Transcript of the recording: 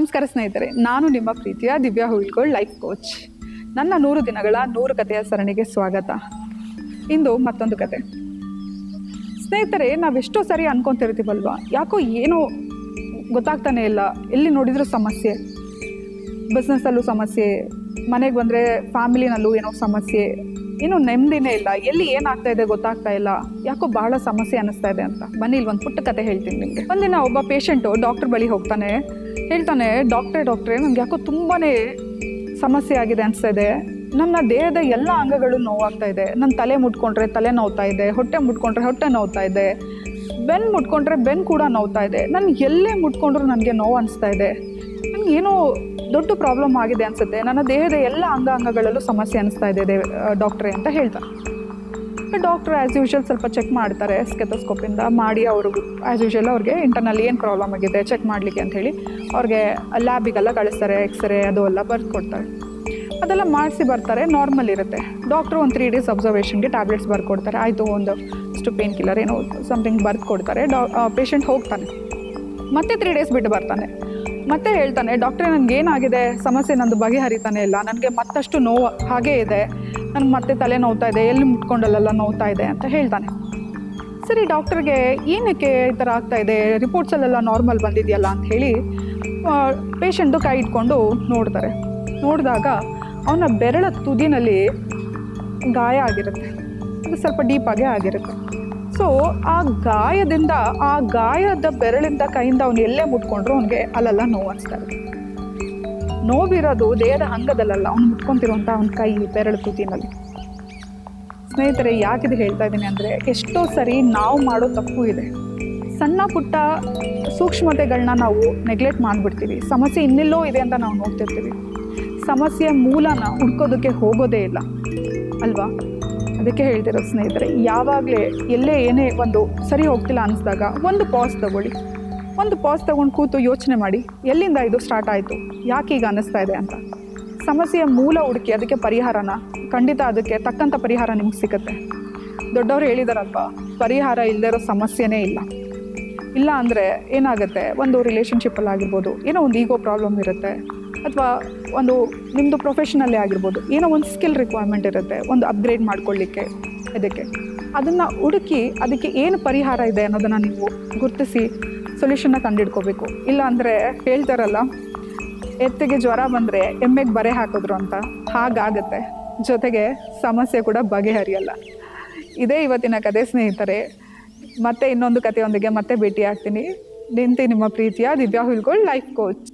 ನಮಸ್ಕಾರ ಸ್ನೇಹಿತರೆ, ನಾನು ನಿಮ್ಮ ಪ್ರೀತಿಯ ದಿವ್ಯಾ ಹುಳ್ಕೋಳ್ ಲೈಫ್ ಕೋಚ್. ನನ್ನ ನೂರು ದಿನಗಳ ನೂರು ಕಥೆಯ ಸರಣಿಗೆ ಸ್ವಾಗತ. ಇಂದು ಮತ್ತೊಂದು ಕತೆ. ಸ್ನೇಹಿತರೆ, ನಾವೆಷ್ಟೋ ಸರಿ ಅನ್ಕೊಂತಿರ್ತೀವಲ್ವಾ? ಯಾಕೋ ಏನೋ ಗೊತ್ತಾಗ್ತಾನೆ ಇಲ್ಲ. ಎಲ್ಲಿ ನೋಡಿದ್ರು ಸಮಸ್ಯೆ. ಬಿಸ್ನೆಸ್ಸಲ್ಲೂ ಸಮಸ್ಯೆ. ಮನೆಗೆ ಬಂದರೆ ಫ್ಯಾಮಿಲಿನಲ್ಲೂ ಏನೋ ಸಮಸ್ಯೆ. ಏನೋ ನೆಮ್ಮದಿನೇ ಇಲ್ಲ. ಎಲ್ಲಿ ಏನಾಗ್ತಾ ಇದೆ ಗೊತ್ತಾಗ್ತಾ ಇಲ್ಲ. ಯಾಕೋ ಬಹಳ ಸಮಸ್ಯೆ ಅನಿಸ್ತಾ ಇದೆ ಅಂತ. ಬನ್ನಿ, ಇಲ್ಲಿ ಒಂದು ಪುಟ್ಟ ಕತೆ ಹೇಳ್ತೀನಿ ನಿಮಗೆ. ಒಂದಿನ ಒಬ್ಬ ಪೇಷಂಟು ಡಾಕ್ಟರ್ ಬಳಿ ಹೋಗ್ತಾನೆ. ಹೇಳ್ತಾನೆ ಡಾಕ್ಟ್ರೇ ಡಾಕ್ಟ್ರೇ ನನಗೆ ಯಾಕೋ ತುಂಬಾ ಸಮಸ್ಯೆ ಆಗಿದೆ ಅನಿಸ್ತಾ ಇದೆ. ನನ್ನ ದೇಹದ ಎಲ್ಲ ಅಂಗಗಳು ನೋವಾಗ್ತಾ ಇದೆ. ನನ್ನ ತಲೆ ಮುಟ್ಕೊಂಡ್ರೆ ತಲೆ ನೋವ್ತಾ ಇದೆ. ಹೊಟ್ಟೆ ಮುಟ್ಕೊಂಡ್ರೆ ಹೊಟ್ಟೆ ನೋವ್ತಾ ಇದೆ. ಬೆನ್ನು ಮುಟ್ಕೊಂಡ್ರೆ ಬೆನ್ನು ಕೂಡ ನೋವ್ತಾ ಇದೆ. ನಾನು ಎಲ್ಲೇ ಮುಟ್ಕೊಂಡ್ರೂ ನನಗೆ ನೋವು ಅನಿಸ್ತಾ ಇದೆ. ನನಗೆ ಏನೋ ದೊಡ್ಡ ಪ್ರಾಬ್ಲಮ್ ಆಗಿದೆ ಅನಿಸುತ್ತೆ. ನನ್ನ ದೇಹದ ಎಲ್ಲ ಅಂಗಾಂಗಗಳಲ್ಲೂ ಸಮಸ್ಯೆ ಅನಿಸ್ತಾ ಇದೆ ಡಾಕ್ಟ್ರೆ ಅಂತ ಹೇಳ್ತಾರೆ. ಡಾಕ್ಟ್ರ್ ಆ್ಯಸ್ ಯೂಶ್ವಲ್ ಸ್ವಲ್ಪ ಚೆಕ್ ಮಾಡ್ತಾರೆ ಸ್ಕೆತೋಸ್ಕೋಪಿಂದ ಮಾಡಿ ಅವರು ಆ್ಯಸ್ ಯೂಶ್ವಲ್ ಅವ್ರಿಗೆ ಇಂಟರ್ನಲ್ಲಿ ಏನು ಪ್ರಾಬ್ಲಮ್ ಆಗಿದೆ ಚೆಕ್ ಮಾಡಲಿಕ್ಕೆ ಅಂತ ಹೇಳಿ ಅವ್ರಿಗೆ ಲ್ಯಾಬಿಗೆಲ್ಲ ಕಳಿಸ್ತಾರೆ ಎಕ್ಸ್ರೇ ಅದು ಎಲ್ಲ ಬರ್ದು ಕೊಡ್ತಾರೆ ಅದೆಲ್ಲ ಮಾಡಿಸಿ ಬರ್ತಾರೆ ನಾರ್ಮಲ್ ಇರುತ್ತೆ. ಡಾಕ್ಟ್ರು ಒಂದು ತ್ರೀ ಡೇಸ್ ಅಬ್ಸರ್ವೇಷನ್ಗೆ ಟ್ಯಾಬ್ಲೆಟ್ಸ್ ಬರ್ಕೊಡ್ತಾರೆ. ಆಯಿತು, ಒಂದು ಇಷ್ಟು ಪೇನ್ ಕಿಲ್ಲರ್ ಏನೋ ಸಮಥಿಂಗ್ ಬರ್ದು ಕೊಡ್ತಾರೆ ಡಾ ಪೇಷಂಟ್ ಹೋಗ್ತಾನೆ. ಮತ್ತೆ ತ್ರೀ ಡೇಸ್ ಬಿಟ್ಟು ಬರ್ತಾನೆ. ಮತ್ತೆ ಹೇಳ್ತಾನೆ, ಡಾಕ್ಟ್ರೆ, ನನಗೆ ಏನಾಗಿದೆ? ಸಮಸ್ಯೆ ನಂದು ಬಗೆಹರಿತಾನೆ ಇಲ್ಲ. ನನಗೆ ಮತ್ತಷ್ಟು ನೋವು ಹಾಗೆ ಇದೆ. ನನಗೆ ಮತ್ತೆ ತಲೆ ನೋವ್ತಾ ಇದೆ. ಎಲ್ಲಿ ಮುಟ್ಕೊಂಡಲ್ಲೆಲ್ಲ ನೋವ್ತಾ ಇದೆ? ಅಂತ ಹೇಳ್ತಾನೆ. ಸರಿ, ಡಾಕ್ಟ್ರಿಗೆ, ಏನಕ್ಕೆ ಈ ಥರ ಆಗ್ತಾ ಇದೆ? ರಿಪೋರ್ಟ್ಸಲ್ಲೆಲ್ಲ ನಾರ್ಮಲ್ ಬಂದಿದೆಯಲ್ಲ? ಅಂತ ಹೇಳಿ ಪೇಷಂಟು ಕೈ ಇಟ್ಕೊಂಡು ನೋಡ್ತಾರೆ. ನೋಡಿದಾಗ ಅವನ ಬೆರಳ ತುದಿನಲ್ಲಿ ಗಾಯ ಆಗಿರುತ್ತೆ. ಅದು ಸ್ವಲ್ಪ ಡೀಪಾಗೇ ಆಗಿರುತ್ತೆ. ಸೊ ಆ ಗಾಯದಿಂದ, ಆ ಗಾಯದ ಬೆರಳಿಂದ ಕೈಯಿಂದ ಅವನು ಎಲ್ಲೇ ಮುಟ್ಕೊಂಡ್ರು ಅವನಿಗೆ ಅಲ್ಲೆಲ್ಲ ನೋವು ಅನಿಸ್ತಾ ಇದೆ ನೋವಿರೋದು ದೇಹದ ಅಂಗದಲ್ಲಲ್ಲ, ಅವ್ನು ಮುಟ್ಕೊಂತಿರುವಂಥ ಅವನ ಕೈ, ಬೆರಳು ಕೂತಿನಲ್ಲಿ ಸ್ನೇಹಿತರೆ ಯಾಕಿದು ಹೇಳ್ತಾ ಇದ್ದೀನಿ ಅಂದರೆ, ಎಷ್ಟೋ ಸರಿ ನಾವು ಮಾಡೋ ತಪ್ಪು ಇದೆ. ಸಣ್ಣ ಪುಟ್ಟ ಸೂಕ್ಷ್ಮತೆಗಳನ್ನ ನಾವು ನೆಗ್ಲೆಕ್ಟ್ ಮಾಡಿಬಿಡ್ತೀವಿ. ಸಮಸ್ಯೆ ಇನ್ನೆಲ್ಲೋ ಇದೆ ಅಂತ ನಾವು ನೋಡ್ತಿರ್ತೀವಿ. ಸಮಸ್ಯೆಯ ಮೂಲನ ಹುಡ್ಕೋದಕ್ಕೆ ಹೋಗೋದೇ ಇಲ್ಲ. ಅಲ್ವಾ? ಅದಕ್ಕೆ ಹೇಳ್ತಿರೋ ಸ್ನೇಹಿತರೆ, ಯಾವಾಗಲೇ ಎಲ್ಲೇ ಏನೇ ಒಂದು ಸರಿ ಹೋಗ್ತಿಲ್ಲ ಅನಿಸಿದಾಗ ಒಂದು ಪಾಸ್ ತಗೊಳ್ಳಿ. ಒಂದು ಪಾಸ್ ತಗೊಂಡು ಕೂತು ಯೋಚನೆ ಮಾಡಿ, ಎಲ್ಲಿಂದ ಇದು ಸ್ಟಾರ್ಟ್ ಆಯಿತು, ಯಾಕೆ ಈಗ ಅನ್ನಿಸ್ತಾ ಇದೆ ಅಂತ. ಸಮಸ್ಯೆಯ ಮೂಲ ಹುಡುಕಿ ಅದಕ್ಕೆ ಪರಿಹಾರನ, ಖಂಡಿತ ಅದಕ್ಕೆ ತಕ್ಕಂಥ ಪರಿಹಾರ ನಿಮ್ಗೆ ಸಿಗುತ್ತೆ. ದೊಡ್ಡವರು ಹೇಳಿದಾರಲ್ವಾ, ಪರಿಹಾರ ಇಲ್ಲದೇ ಇರೋ ಸಮಸ್ಯೆನೇ ಇಲ್ಲ. ಇಲ್ಲ ಅಂದರೆ ಏನಾಗುತ್ತೆ? ಒಂದು ರಿಲೇಷನ್ಶಿಪ್ಪಲ್ಲಿ ಆಗಿರ್ಬೋದು, ಏನೋ ಒಂದು ಈಗೋ ಪ್ರಾಬ್ಲಮ್ ಇರುತ್ತೆ, ಅಥವಾ ಒಂದು ನಿಮ್ಮದು ಪ್ರೊಫೆಷನಲ್ಲೇ ಆಗಿರ್ಬೋದು, ಏನೋ ಒಂದು ಸ್ಕಿಲ್ ರಿಕ್ವೈರ್ಮೆಂಟ್ ಇರುತ್ತೆ, ಒಂದು ಅಪ್ಗ್ರೇಡ್ ಮಾಡ್ಕೊಳ್ಳಿಕ್ಕೆ ಇದಕ್ಕೆ. ಅದನ್ನು ಹುಡುಕಿ ಅದಕ್ಕೆ ಏನು ಪರಿಹಾರ ಇದೆ ಅನ್ನೋದನ್ನು ನೀವು ಗುರುತಿಸಿ ಸೊಲ್ಯೂಷನ್ನ ಕಂಡುಹಿಡ್ಕೋಬೇಕು ಇಲ್ಲ ಅಂದರೆ ಹೇಳ್ತಾರಲ್ಲ, ಎತ್ತಿಗೆ ಜ್ವರ ಬಂದರೆ ಎಮ್ಮೆಗೆ ಬರೆ ಹಾಕಿದ್ರು ಅಂತ, ಹಾಗಾಗತ್ತೆ. ಜೊತೆಗೆ ಸಮಸ್ಯೆ ಕೂಡ ಬಗೆಹರಿಯಲ್ಲ. ಇದೇ ಇವತ್ತಿನ ಕದೆ ಸ್ನೇಹಿತರೆ. ಮತ್ತೆ ಇನ್ನೊಂದು ಕಥೆಯೊಂದಿಗೆ ಮತ್ತೆ ಭೇಟಿ ಆಗ್ತೀನಿ ನಿಂತಿ ನಿಮ್ಮ ಪ್ರೀತಿಯ ದಿವ್ಯಾ ಹುಲ್ಗೋಳ್ ಲೈಫ್ ಕೋಚ್